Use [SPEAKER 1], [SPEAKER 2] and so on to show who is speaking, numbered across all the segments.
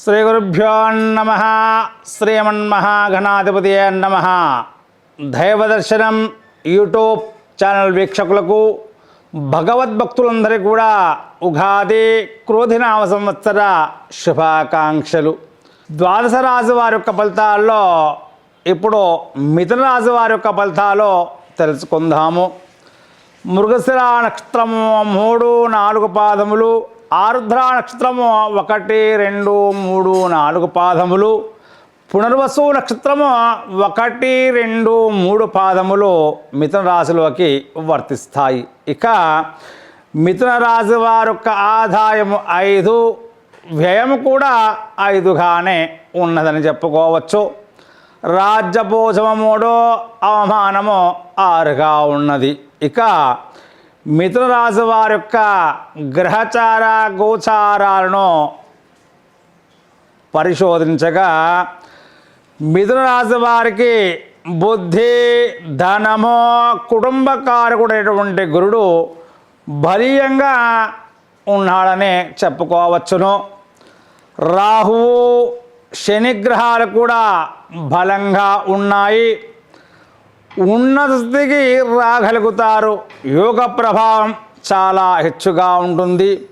[SPEAKER 1] శ్రీ గురుభ్యో శ్రీమన్మహాఘనాధిపతి నమ. దైవదర్శనం YouTube channel వీక్షకులకు భగవద్భక్తులందరికీ కూడా ఉగాది క్రోధినామ సంవత్సర శుభాకాంక్షలు. ద్వాదశ రాశి వారి యొక్క ఫలితాల్లో ఇప్పుడు మిథున రాశి వారి యొక్క ఫలితాలు తెలుసుకుందాము. మృగశిర నక్షత్రము మూడు నాలుగు పాదములు ఆరుద్ర నక్షత్రము ఒకటి రెండు మూడు నాలుగు పాదములు. పునర్వసు నక్షత్రము ఒకటి రెండు మూడు పాదములు మిథున రాశిలోకి వర్తిస్తాయి. ఇక మిథున రాశి వారి యొక్క ఆదాయము ఐదు వ్యయం కూడా ఐదుగానే ఉన్నదని చెప్పుకోవచ్చు. రాజ్యభోజము మూడో అవమానము ఆరుగా ఉన్నది. ఇక మిథున రాశి వారి యొక్క గ్రహచార గోచారాలను పరిశోధించగా మిథున రాశి వారికి బుద్ధి ధనము కుటుంబకారకుడైనటువంటి గురుడు బలీయంగా ఉన్నాడని చెప్పుకోవచ్చును. రాహువు శనిగ్రహాలు కూడా బలంగా ఉన్నాయి. ఉన్నత స్థితికి రాగలుగుతారు. యోగ ప్రభావం చాలా హెచ్చుగా ఉంటుంది.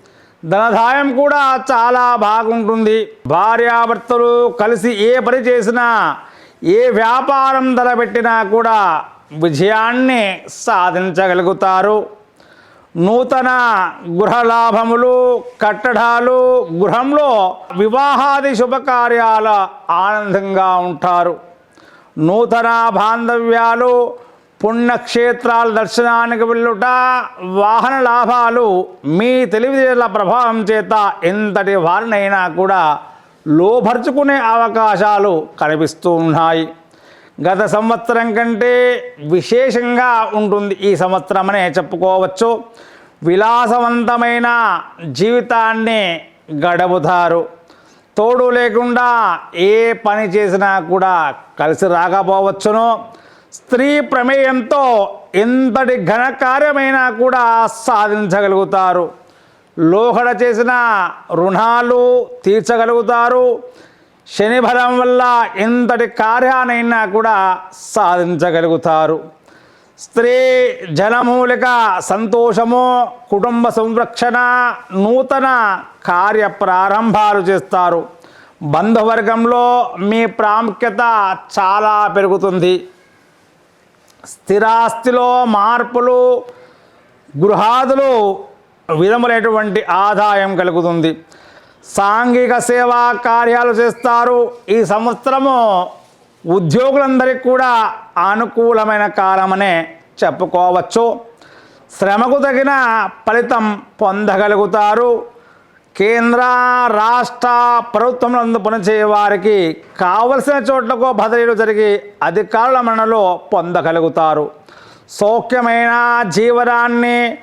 [SPEAKER 1] ధనదాయం కూడా చాలా బాగుంటుంది. భార్యాభర్తలు కలిసి ఏ పని చేసినా ఏ వ్యాపారం తలపెట్టినా కూడా విజయాన్ని సాధించగలుగుతారు. నూతన గృహలాభములు కట్టడాలు గృహంలో వివాహాది శుభకార్యాల ఆనందంగా ఉంటారు. నూతన బాంధవ్యాలు పుణ్యక్షేత్రాల దర్శనానికి వెళ్ళుట వాహన లాభాలు మీ తెలివితేటల ప్రభావం చేత ఎంతటి వారినైనా కూడా లోపరుచుకునే అవకాశాలు కనిపిస్తూ ఉన్నాయి. గత సంవత్సరం కంటే విశేషంగా ఉంటుంది ఈ సంవత్సరం అనే చెప్పుకోవచ్చు. విలాసవంతమైన జీవితాన్ని గడుపుతారు. తోడు లేకుండా ఏ పని చేసినా కూడా కలిసి రాకపోవచ్చును. స్త్రీ ప్రమేయంతో ఎంతటి ఘనకార్యమైనా కూడా సాధించగలుగుతారు. లోహడ చేసిన రుణాలు తీర్చగలుగుతారు. శని బలం వల్ల ఎంతటి కార్యానైనా కూడా సాధించగలుగుతారు. స్త్రీ జనమూలిక సంతోషము కుటుంబ సంరక్షణ నూతన కార్య ప్రారంభాలు చేస్తారు. బంధువర్గంలో మీ ప్రాముఖ్యత చాలా పెరుగుతుంది. స్థిరాస్తిలో మార్పులు గృహాదులు విధములైనటువంటి ఆదాయం కలుగుతుంది. సాంఘిక సేవా కార్యాలు చేస్తారు. ఈ సంవత్సరము ఉద్యోగులందరికీ కూడా అనుకూలమైన కాలమనే చెప్పుకోవచ్చు. శ్రమకు తగిన ఫలితం పొందగలుగుతారు. కేంద్ర రాష్ట్ర ప్రభుత్వం పనిచేయ వారికి కావలసిన చోట్లకు బదిలీలు జరిగి అధికారుల మరణలో పొందగలుగుతారు. సౌఖ్యమైన జీవనాన్ని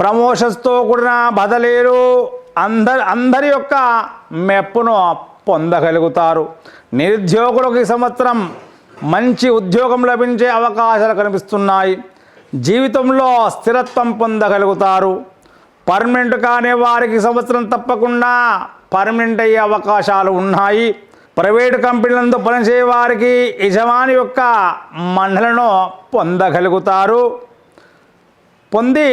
[SPEAKER 1] ప్రమోషన్స్తో కూడిన బదిలీలు అందరి అందరి యొక్క మెప్పును పొందగలుగుతారు. నిరుద్యోగులకు ఈ సంవత్సరం మంచి ఉద్యోగం లభించే అవకాశాలు కనిపిస్తున్నాయి. జీవితంలో స్థిరత్వం పొందగలుగుతారు. పర్మనెంట్ కాని వారికి సంవత్సరం తప్పకుండా పర్మనెంట్ అయ్యే అవకాశాలు ఉన్నాయి. ప్రైవేటు కంపెనీలందు పనిచేయ వారికి యజమాని యొక్క మండలను పొందగలుగుతారు. పొంది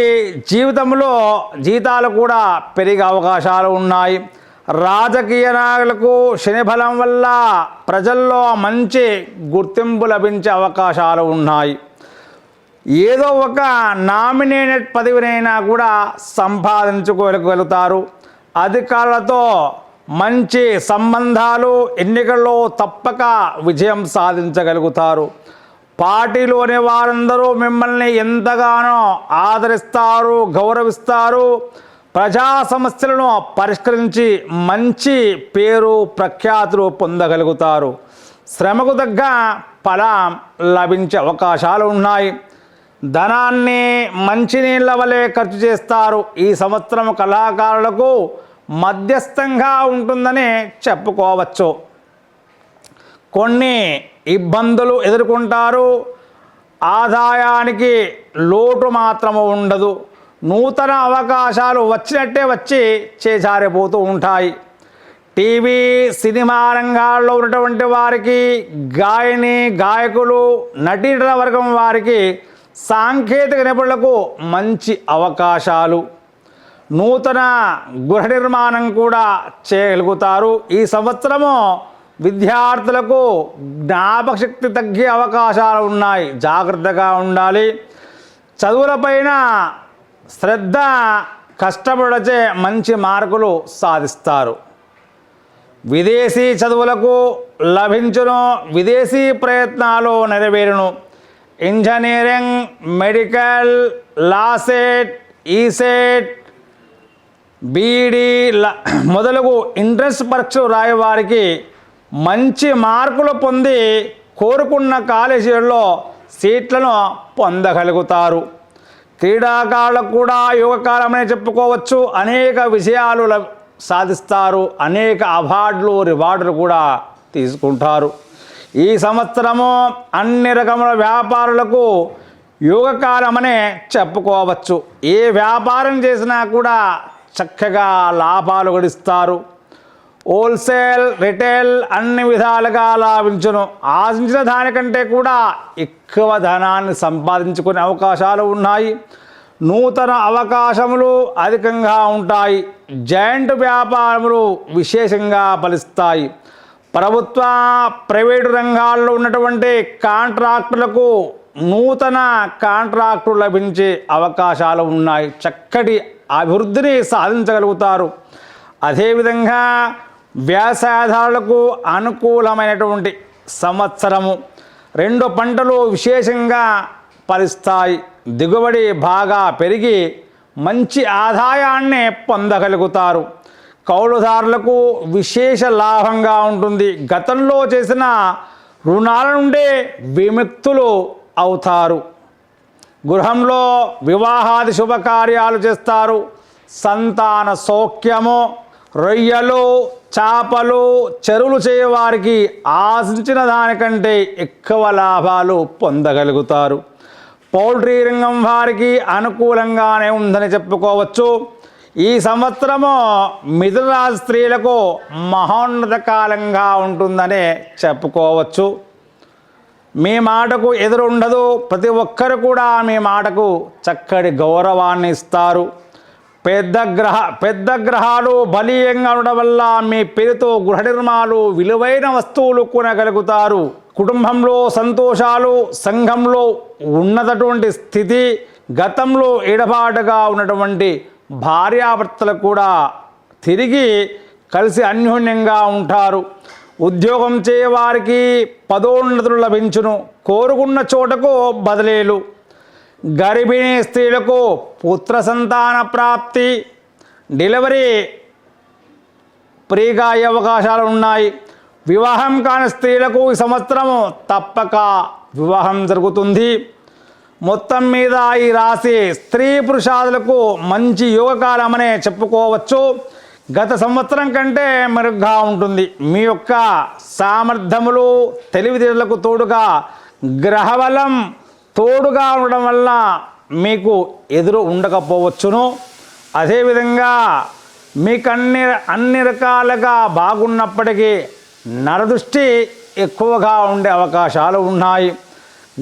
[SPEAKER 1] జీవితంలో జీతాలు కూడా పెరిగే అవకాశాలు ఉన్నాయి. రాజకీయ నాయకులకు శని బలం వల్ల ప్రజల్లో మంచి గుర్తింపు లభించే అవకాశాలు ఉన్నాయి. ఏదో ఒక నామినేటెడ్ పదవినైనా కూడా సంపాదించుకోగలుగుతారు. అధికారులతో మంచి సంబంధాలు ఎన్నికల్లో తప్పక విజయం సాధించగలుగుతారు. పార్టీలోని వారందరూ మిమ్మల్ని ఎంతగానో ఆదరిస్తారు గౌరవిస్తారు. ప్రజా సమస్యలను పరిష్కరించి మంచి పేరు ప్రఖ్యాతులు పొందగలుగుతారు. శ్రమకు తగ్గ ఫలం లభించే అవకాశాలు ఉన్నాయి. ధనాన్ని మంచినీళ్ళ వలె ఖర్చు చేస్తారు. ఈ సంవత్సరం కళాకారులకు మధ్యస్థంగా ఉంటుందని చెప్పుకోవచ్చు. కొన్ని ఇబ్బందులు ఎదుర్కొంటారు. ఆదాయానికి లోటు మాత్రము ఉండదు. నూతన అవకాశాలు వచ్చినట్టే వచ్చి చేజారిపోతూ ఉంటాయి. టీవీ సినిమా రంగాల్లో ఉన్నటువంటి వారికి గాయని గాయకులు నటీనటుల వర్గం వారికి సాంకేతిక నిపుణులకు మంచి అవకాశాలు. నూతన గృహ నిర్మాణం కూడా చేయగలుగుతారు. ఈ సంవత్సరము విద్యార్థులకు జ్ఞాపకశక్తి తగ్గే అవకాశాలు ఉన్నాయి. జాగ్రత్తగా ఉండాలి. చదువులపైన శ్రద్ధ కష్టపడచే మంచి మార్కులు సాధిస్తారు. విదేశీ చదువులకు లభించును విదేశీ ప్రయత్నాలు నెరవేరును. Engineering medical LAWCET ECET BEd మొదలగు ఇంట్రెస్ట్ పరీక్షలు రాయవారికి మంచి మార్కులు పొంది కోరుకున్న కాలేజీల్లో సీట్లను పొందగలుగుతారు. క్రీడాకారులకు కూడా యోగకాలమనే చెప్పుకోవచ్చు. అనేక విజయాలు సాధిస్తారు. అనేక అవార్డులు రివార్డులు కూడా తీసుకుంటారు. ఈ సంవత్సరము అన్ని రకముల వ్యాపారులకు యోగకాలమనే చెప్పుకోవచ్చు. ఏ వ్యాపారం చేసినా కూడా చక్కగా లాభాలు గడిస్తారు. హోల్సేల్ రిటైల్ అన్ని విధాలుగా లాభించును. ఆశించిన దానికంటే కూడా ఎక్కువ ధనాన్ని సంపాదించుకునే అవకాశాలు ఉన్నాయి. నూతన అవకాశములు అధికంగా ఉంటాయి. జాయింట్ వ్యాపారములు విశేషంగా ఫలిస్తాయి. ప్రభుత్వ ప్రైవేటు రంగాల్లో ఉన్నటువంటి కాంట్రాక్టులకు నూతన కాంట్రాక్టు లభించే అవకాశాలు ఉన్నాయి. చక్కటి అభివృద్ధిని సాధించగలుగుతారు. అదేవిధంగా వ్యవసాయదారులకు అనుకూలమైనటువంటి సంవత్సరము. రెండు పంటలు విశేషంగా ఫలిస్తాయి. దిగుబడి బాగా పెరిగి మంచి ఆదాయాన్ని పొందగలుగుతారు. కౌలుదారులకు విశేష లాభంగా ఉంటుంది. గతంలో చేసిన రుణాల నుండి విముక్తులు అవుతారు. గృహంలో వివాహాది శుభకార్యాలు చేస్తారు. సంతాన సౌఖ్యము రొయ్యలు చేపలు చెరువులు చేయవారికి ఆశించిన దానికంటే ఎక్కువ లాభాలు పొందగలుగుతారు. పౌల్ట్రీ రంగం వారికి అనుకూలంగానే ఉందని చెప్పుకోవచ్చు. ఈ సంవత్సరము మిథునరాజు స్త్రీలకు మహోన్నత కాలంగా ఉంటుందనే చెప్పుకోవచ్చు. మీ మాటకు ఎదురుండదు. ప్రతి ఒక్కరు కూడా మీ మాటకు చక్కటి గౌరవాన్ని ఇస్తారు. పెద్ద గ్రహ పెద్ద గ్రహాలు బలీయంగా ఉండడం వల్ల మీ పేరుతో గృహ నిర్మాణాలు విలువైన వస్తువులు కొనగలుగుతారు. కుటుంబంలో సంతోషాలు సంఘంలో ఉన్నటువంటి స్థితి గతంలో ఎడబాటుగా ఉన్నటువంటి భార్యాభర్తలు కూడా తిరిగి కలిసి అన్యోన్యంగా ఉంటారు. ఉద్యోగం చేయవారికి పదోన్నతులు లభించును. కోరుకున్న చోటకు బదిలీలు. గర్భిణీ స్త్రీలకు పుత్ర సంతాన ప్రాప్తి డెలివరీ ఫ్రీగా అయ్యే అవకాశాలు ఉన్నాయి. వివాహం కాని స్త్రీలకు ఈ సంవత్సరం తప్పక వివాహం జరుగుతుంది. మొత్తం మీద ఈ రాశి స్త్రీ పురుషాదులకు మంచి యోగకాలమనే చెప్పుకోవచ్చు. గత సంవత్సరం కంటే మెరుగ్గా ఉంటుంది. మీ యొక్క సామర్థ్యములు తెలివితేటలకు తోడుగా గ్రహబలం తోడుగా ఉండడం వల్ల మీకు ఎదురు ఉండకపోవచ్చును. అదేవిధంగా మీకు అన్ని అన్ని రకాలుగా బాగున్నప్పటికీ నరదృష్టి ఎక్కువగా ఉండే అవకాశాలు ఉన్నాయి.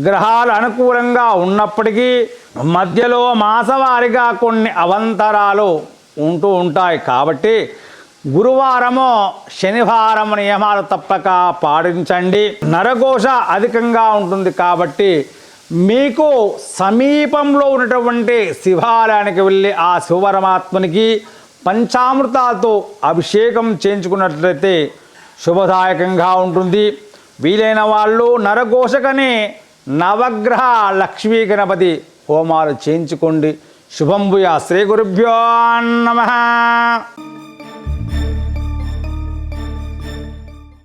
[SPEAKER 1] గ్రహాలు అనుకూలంగా ఉన్నప్పటికీ మధ్యలో మాసవారిగా కొన్ని అవంతరాలు ఉంటూ ఉంటాయి. కాబట్టి గురువారము శనివారం నియమాలు తప్పక పాటించండి. నరఘోష అధికంగా ఉంటుంది కాబట్టి మీకు సమీపంలో ఉన్నటువంటి శివాలయానికి వెళ్ళి ఆ శివపరమాత్మనికి పంచామృతాలతో అభిషేకం చేయించుకున్నట్లయితే శుభదాయకంగా ఉంటుంది. వీలైన వాళ్ళు నరఘోషకనే నవగ్రహ లక్ష్మీ గణపతి హోమాలు చేయించుకోండి. శుభంభుయ శ్రీ గురుభ్యో నమ.